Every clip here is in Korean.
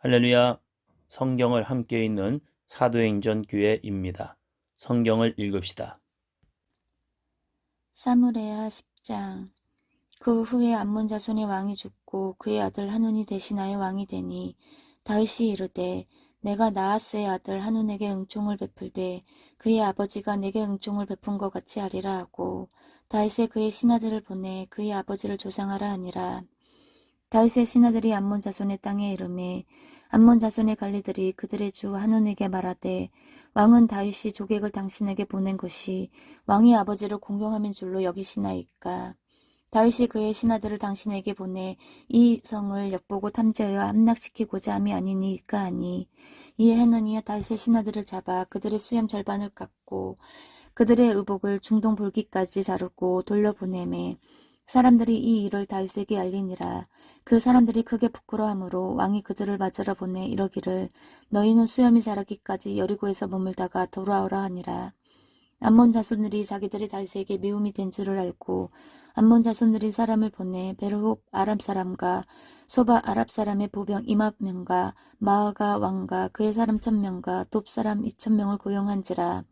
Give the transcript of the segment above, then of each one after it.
할렐루야. 성경을 함께 읽는 사도행전 교회입니다. 성경을 읽읍시다. 사무레아 10장 그 후에 암몬 자손의 왕이 죽고 그의 아들 하눈이 대신하여 왕이 되니 다윗이 이르되 내가 나하스의 아들 하눈에게 응총을 베풀되 그의 아버지가 내게 응총을 베푼 것 같이 하리라 하고 다윗의 그의 신하들을 보내 그의 아버지를 조상하라 하니라 다윗의 신하들이 암몬 자손의 땅에 이름에 암몬 자손의 관리들이 그들의 주 하눈에게 말하되 왕은 다윗이 조객을 당신에게 보낸 것이 왕이 아버지를 공경하는 줄로 여기시나이까. 다윗이 그의 신하들을 당신에게 보내 이 성을 엿보고 탐지하여 함락시키고자 함이 아니니까 하니 이에 하느니 다윗의 신하들을 잡아 그들의 수염 절반을 깎고 그들의 의복을 중동 볼기까지 자르고 돌려보내매 사람들이 이 일을 다윗에게 알리니라. 그 사람들이 크게 부끄러함으로 왕이 그들을 맞으러 보내 이러기를 너희는 수염이 자라기까지 여리고에서 머물다가 돌아오라 하니라. 암몬 자손들이 자기들이 다윗에게 미움이 된 줄을 알고 암몬 자손들이 사람을 보내 베르홉 아람 사람과 소바 아랍 사람의 보병 이만 명과 마아가 왕과 그의 사람 천 명과 돕 사람 이천 명을 고용한지라.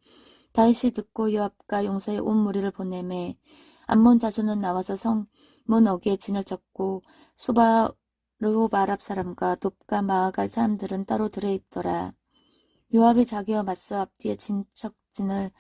다윗이 듣고 요압과 용사의 온 무리를 보내매 암몬 자손은 나와서 성문 어귀에 진을 쳤고 소바 르홉 아랍 사람과 돕과 마아가 사람들은 따로 들어 있더라. 요압이 자기와 맞서 앞뒤에 진척진을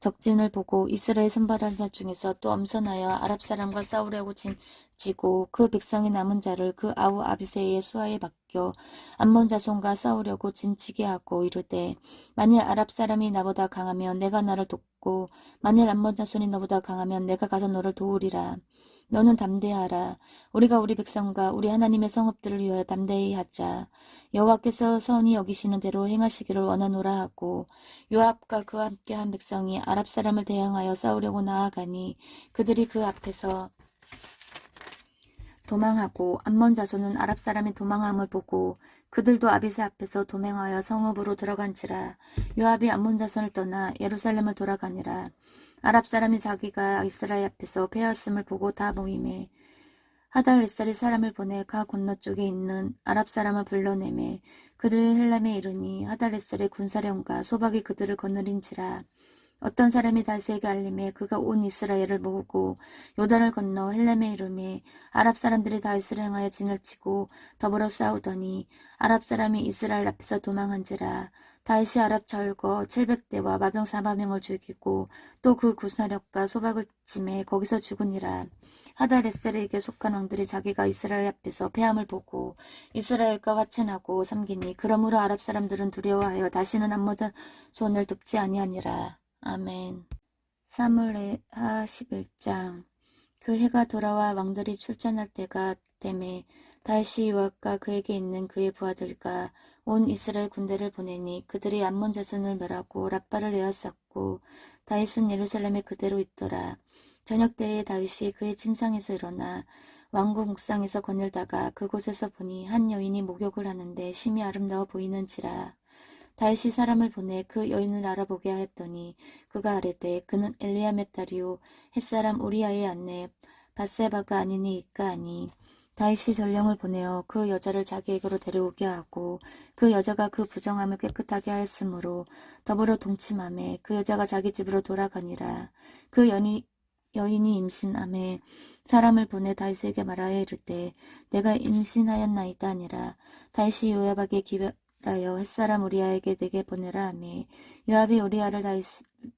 적진을 보고 이스라엘 선발한 자 중에서 또 엄선하여 아랍 사람과 싸우려고 진, 지고 그 백성의 남은 자를 그 아우 아비세의 수하에 맡겨 암몬 자손과 싸우려고 진치게 하고 이르되 만일 아랍 사람이 나보다 강하면 내가 나를 돕고 만일 암몬 자손이 너보다 강하면 내가 가서 너를 도우리라. 너는 담대하라. 우리가 우리 백성과 우리 하나님의 성읍들을 위하여 담대히 하자. 여호와께서 선히 여기시는 대로 행하시기를 원하노라 하고 요압과 그와 함께한 백성이 아랍 사람을 대항하여 싸우려고 나아가니 그들이 그 앞에서 도망하고 암몬 자손은 아랍 사람이 도망함을 보고 그들도 아비세 앞에서 도망하여 성읍으로 들어간지라 요압이 암몬 자손을 떠나 예루살렘을 돌아가니라. 아랍 사람이 자기가 이스라엘 앞에서 패하였음을 보고 다 모임에 하달 렛살이 사람을 보내 가 건너쪽에 있는 아랍 사람을 불러내매 그들 헬람에 이르니 하달 렛살의 군사령과 소박이 그들을 거느린지라 어떤 사람이 다윗에게 알림에 그가 온 이스라엘을 모으고 요단을 건너 헬렘에 이름에 아랍 사람들이 다윗을 행하여 진을 치고 더불어 싸우더니 아랍 사람이 이스라엘 앞에서 도망한지라 다윗이 아랍 절거 700대와 마병 4만명을 죽이고 또그 구사력과 소박을 침해 거기서 죽으니라. 하다레셀에게 속한 왕들이 자기가 이스라엘 앞에서 패함을 보고 이스라엘과 화친하고 섬기니 그러므로 아랍 사람들은 두려워하여 다시는 암모자 손을 돕지 아니하니라 아멘. 사물레하 11장 그 해가 돌아와 왕들이 출전할 때가 되매 다시 요압과 그에게 있는 그의 부하들과 온 이스라엘 군대를 보내니 그들이 암몬 자손을 멸하고 라빠를 에워쌌고 다윗은 예루살렘에 그대로 있더라. 저녁 때에 다윗이 그의 침상에서 일어나 왕궁 옥상에서 거닐다가 그곳에서 보니 한 여인이 목욕을 하는데 심히 아름다워 보이는지라. 다윗이 사람을 보내 그 여인을 알아보게 하였더니 그가 아뢰되 그는 엘리야의 딸이요 햇사람 우리아의 아내 바세바가 아니니 이까 하니. 다윗이 전령을 보내어 그 여자를 자기에게로 데려오게 하고 그 여자가 그 부정함을 깨끗하게 하였으므로 더불어 동침함에 그 여자가 자기 집으로 돌아가니라. 그 연이 여인이 임신함에 사람을 보내 다윗에게 말하여 이르되 내가 임신하였나이다 아니라 다윗이 요압에게 기회 라여 햇사람 우리아에게 내게 보내라 하매 요압이 우리아를 다윗,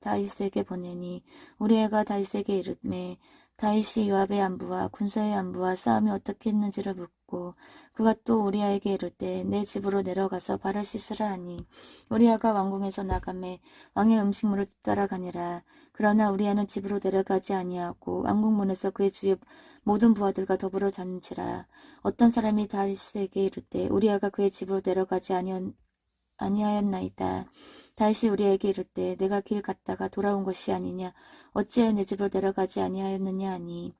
다윗에게 보내니 우리아가 다윗에게 이르매 다윗이 요압의 안부와 군사의 안부와 싸움이 어떻게 했는지를 묻고 그가 또 우리아에게 이르되 내 집으로 내려가서 발을 씻으라 하니 우리아가 왕궁에서 나가매 왕의 음식물을 따라가니라. 그러나 우리아는 집으로 내려가지 아니하고 왕궁 문에서 그의 주의 모든 부하들과 더불어 잔지라. 어떤 사람이 다윗에게 이르되 우리아가 그의 집으로 내려가지 아니었, 아니하였나이다. 다윗이 우리에게 이르되 내가 길 갔다가 돌아온 것이 아니냐? 어찌하여 내 집으로 내려가지 아니하였느냐 하니?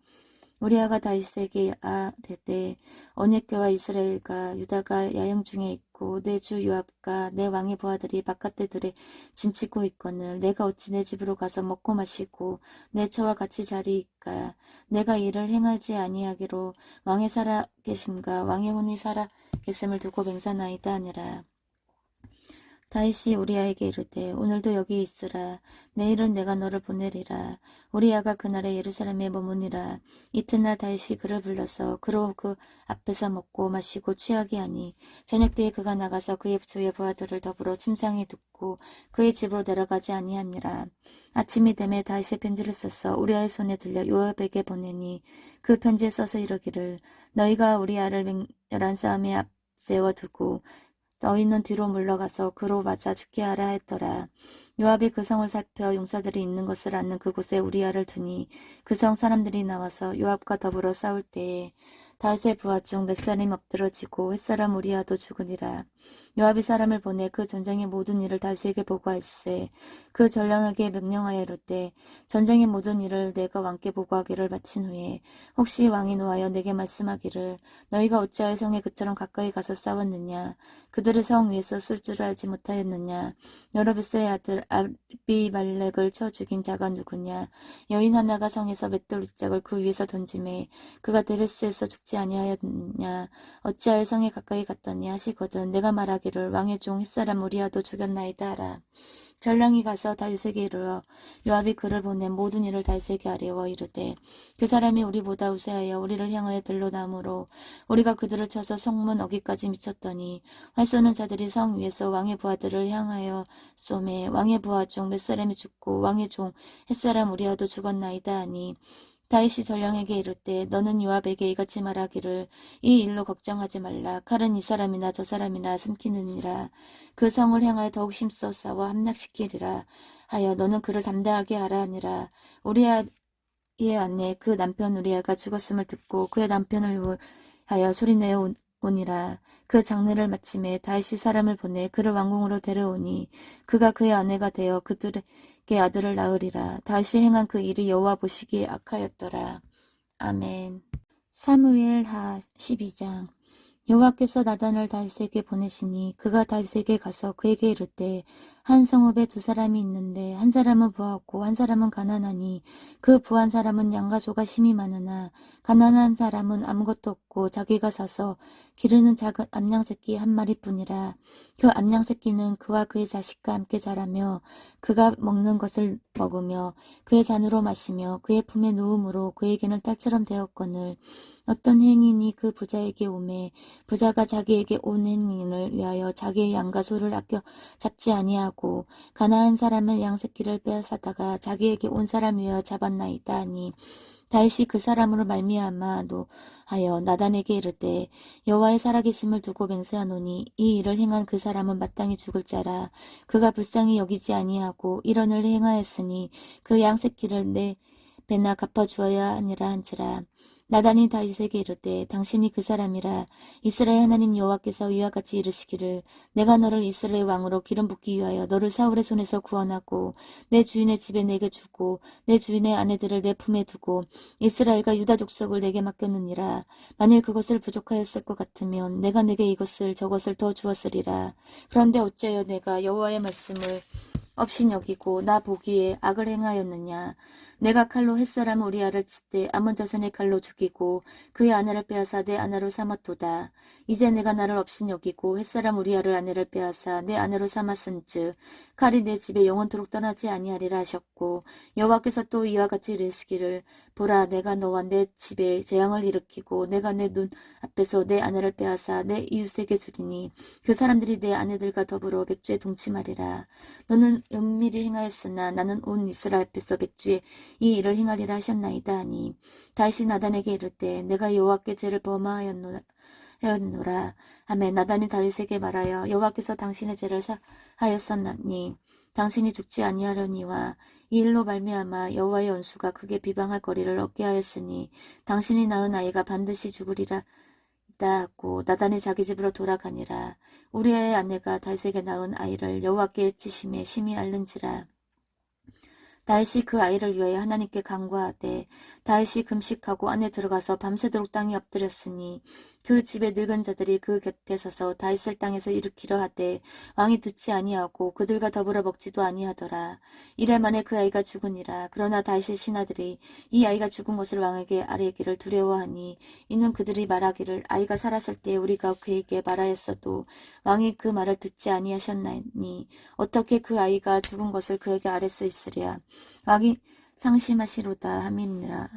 우리아가 다윗에게 아뢰되 언약궤와 이스라엘과 유다가 야영 중에 있고 내 주 요압과 내 왕의 부하들이 바깥에 들에 진치고 있거늘 내가 어찌 내 집으로 가서 먹고 마시고 내 처와 같이 자리이까? 내가 이를 행하지 아니하기로 왕의 살아 계심과 왕의 혼이 살아 계심을 두고 맹세나이다 하니라 다윗이 우리아에게 이르되 오늘도 여기 있으라. 내일은 내가 너를 보내리라. 우리아가 그날에 예루살렘에 머무니라. 이튿날 다윗이 그를 불러서 그로 그 앞에서 먹고 마시고 취하게 하니 저녁 때에 그가 나가서 그의 주의 부하들을 더불어 침상에 듣고 그의 집으로 내려가지 아니하니라. 아침이 되매 다윗의 편지를 써서 우리아의 손에 들려 요압에게 보내니 그 편지에 써서 이르기를 너희가 우리아를 맹렬한 싸움에 앞세워 두고 너희는 뒤로 물러가서 그로 맞아 죽게 하라 했더라. 요압이 그 성을 살펴 용사들이 있는 것을 아는 그곳에 우리아를 두니 그 성 사람들이 나와서 요압과 더불어 싸울 때에 다윗의 부하 중 몇 사람이 엎드러지고 햇사람 우리아도 죽으니라. 요압이 사람을 보내 그 전쟁의 모든 일을 다윗에게 보고할세. 그 전령에게 명령하여 이르되 전쟁의 모든 일을 내가 왕께 보고하기를 마친 후에 혹시 왕이 노하여 내게 말씀하기를 너희가 어찌하여 성에 그처럼 가까이 가서 싸웠느냐 그들의 성 위에서 쏠 줄을 알지 못하였느냐 여러 벳의 아들 아비말렉을 쳐 죽인 자가 누구냐 여인 하나가 성에서 맷돌 윗짝을 그 위에서 던짐에 그가 데베스에서 죽지 아니하였느냐? 어찌하여 성에 가까이 갔더니 하시거든 내가 말하기를 왕의 종 햇사람 우리아도 죽였나이다 하라. 전령이 가서 다윗에게 이르러 요압이 그를 보내 모든 일을 다윗에게 아뢰어 이르되 그 사람이 우리보다 우세하여 우리를 향하여 들러나므로 우리가 그들을 쳐서 성문 어기까지 미쳤더니 활 쏘는 자들이 성 위에서 왕의 부하들을 향하여 쏘매 왕의 부하 중 몇 사람이 죽고 왕의 종 햇사람 우리아도 죽었나이다 하니 다윗이 전령에게 이르되 너는 요압에게 이같이 말하기를 이 일로 걱정하지 말라. 칼은 이 사람이나 저 사람이나 삼키느니라. 그 성을 향하여 더욱 힘써 싸워 함락시키리라. 하여 너는 그를 담대하게 하라 하니라. 우리아의 아내 그 남편 우리아가 죽었음을 듣고 그의 남편을 위하여 소리내어 온- 오니라. 그 장례를 마침에 다윗이 사람을 보내 그를 왕궁으로 데려오니 그가 그의 아내가 되어 그들에게 아들을 낳으리라. 다윗이 행한 그 일이 여호와 보시기에 악하였더라. 아멘. 사무엘 하 12장. 여호와께서 나단을 다윗에게 보내시니 그가 다윗에게 가서 그에게 이르되 한 성읍에 두 사람이 있는데 한 사람은 부하고 한 사람은 가난하니 그 부한 사람은 양과 소가 심이 많으나 가난한 사람은 아무것도 없고 자기가 사서 기르는 작은 암양 새끼 한 마리뿐이라 그 암양 새끼는 그와 그의 자식과 함께 자라며 그가 먹는 것을 먹으며 그의 잔으로 마시며 그의 품에 누움으로 그에게는 딸처럼 되었거늘 어떤 행인이 그 부자에게 오매 부자가 자기에게 온 행인을 위하여 자기의 양과 소를 아껴 잡지 아니하고 가나안 사람의 양 새끼를 빼앗아다가 자기에게 온 사람 위하여 잡았나이다 하니 다윗이 그 사람으로 말미암아도 하여 나단에게 이르되 여호와의 살아계심을 두고 맹세하노니 이 일을 행한 그 사람은 마땅히 죽을 자라. 그가 불쌍히 여기지 아니하고 이런 일을 행하였으니 그 양 새끼를 내 배나 갚아주어야 하니라 한지라 나단이 다윗에게 이르되 당신이 그 사람이라. 이스라엘 하나님 여호와께서 이와 같이 이르시기를 내가 너를 이스라엘 왕으로 기름 붓기 위하여 너를 사울의 손에서 구원하고 내 주인의 집에 내게 주고 내 주인의 아내들을 내 품에 두고 이스라엘과 유다 족속을 내게 맡겼느니라. 만일 그것을 부족하였을 것 같으면 내가 내게 이것을 저것을 더 주었으리라. 그런데 어찌하여 내가 여호와의 말씀을 없이 여기고 나 보기에 악을 행하였느냐 내가 칼로 햇사람 우리아를 치되 아몬 자손의 칼로 죽이고 그의 아내를 빼앗아 내 아내로 삼았도다. 이제 내가 나를 없인 여기고 햇사람 우리아를 아내를 빼앗아 내 아내로 삼았은즉 칼이 내 집에 영원토록 떠나지 아니하리라 하셨고 여호와께서 또 이와 같이 이르시기를 보라 내가 너와 내 집에 재앙을 일으키고 내가 내 눈 앞에서 내 아내를 빼앗아 내 이웃에게 주리니 그 사람들이 내 아내들과 더불어 백주에 동침하리라 너는 은밀히 행하였으나 나는 온 이스라엘 앞에서 백주에 이 일을 행하리라 하셨나이다 하니 다시 나단에게 이르되 내가 여호와께 죄를 범하였노라 하였노라. 하매 나단이 다윗에게 말하여 여호와께서 당신의 죄를 사하였었나니 당신이 죽지 아니하려니와 이 일로 말미암아 여호와의 원수가 크게 비방할 거리를 얻게 하였으니 당신이 낳은 아이가 반드시 죽으리라 하고 나단이 자기 집으로 돌아가니라. 우리의 아내가 다윗에게 낳은 아이를 여호와께 치심에 심히 앓는지라 다윗이 그 아이를 위하여 하나님께 간구하되 다윗이 금식하고 안에 들어가서 밤새도록 땅에 엎드렸으니 그 집의 늙은 자들이 그 곁에 서서 다윗을 땅에서 일으키려 하되 왕이 듣지 아니하고 그들과 더불어 먹지도 아니하더라. 이래 만에 그 아이가 죽으니라. 그러나 다윗의 신하들이 이 아이가 죽은 것을 왕에게 아뢰기를 두려워하니 이는 그들이 말하기를 아이가 살았을 때 우리가 그에게 말하였어도 왕이 그 말을 듣지 아니하셨나니 어떻게 그 아이가 죽은 것을 그에게 아뢰 수 있으랴. 왕이 상심하시로다 함이니라.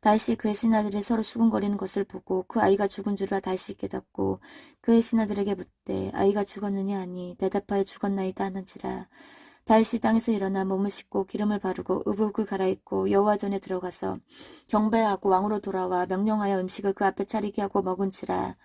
다윗이 그의 신하들이 서로 수군거리는 것을 보고 그 아이가 죽은 줄을 다윗이 깨닫고 그의 신하들에게 묻되 아이가 죽었느냐 하니 대답하여 죽었나이다 하는지라. 다윗이 땅에서 일어나 몸을 씻고 기름을 바르고 의복을 갈아입고 여호와 전에 들어가서 경배하고 왕으로 돌아와 명령하여 음식을 그 앞에 차리게 하고 먹은지라.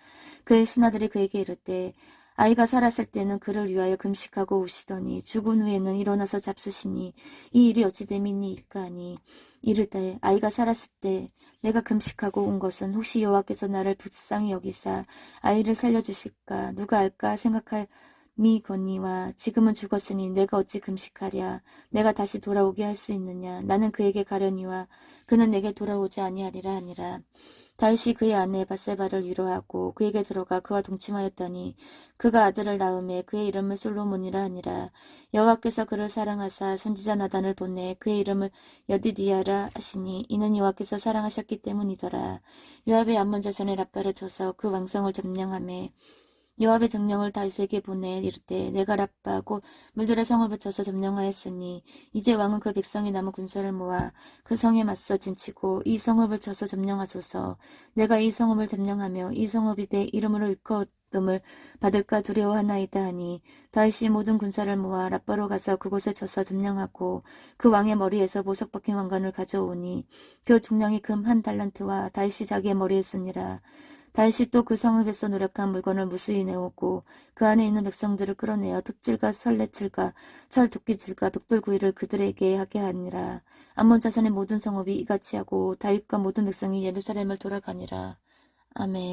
그의 신하들이 그에게 이르되 아이가 살았을 때는 그를 위하여 금식하고 우시더니 죽은 후에는 일어나서 잡수시니 이 일이 어찌 됨이니이까 하니 이르되 아이가 살았을 때 내가 금식하고 온 것은 혹시 여호와께서 나를 불쌍히 여기사 아이를 살려주실까 누가 알까 생각함 이거니와 지금은 죽었으니 내가 어찌 금식하랴? 내가 다시 돌아오게 할 수 있느냐? 나는 그에게 가려니와 그는 내게 돌아오지 아니하리라 하니라. 다윗이 그의 아내 바세바를 위로하고 그에게 들어가 그와 동침하였더니 그가 아들을 낳음에 그의 이름을 솔로몬이라 하니라. 여호와께서 그를 사랑하사 선지자 나단을 보내 그의 이름을 여디디아라 하시니 이는 여호와께서 사랑하셨기 때문이더라. 요압의 암몬 자손의 라빠를 쳐서 그 왕성을 점령하매 요압의 정령을 다윗에게 보내 이르되 내가 라빠고 물들의 성을 붙여서 점령하였으니 이제 왕은 그 백성이 남은 군사를 모아 그 성에 맞서 진치고 이 성읍을 붙여서 점령하소서. 내가 이 성읍을 점령하며 이 성읍이 내 이름으로 일컫음을 받을까 두려워하나이다 하니 다윗이 모든 군사를 모아 라빠로 가서 그곳에 쳐서 점령하고 그 왕의 머리에서 보석 박힌 왕관을 가져오니 그 중량이 금 한 달란트와 다윗이 자기의 머리에 쓰니라 다윗이 또 그 성읍에서 노력한 물건을 무수히 내오고 그 안에 있는 백성들을 끌어내어 톱질과 설레질과 철 도끼질과 벽돌구이를 그들에게 하게 하니라. 암몬 자손의 모든 성읍이 이같이 하고 다윗과 모든 백성이 예루살렘을 돌아가니라. 아멘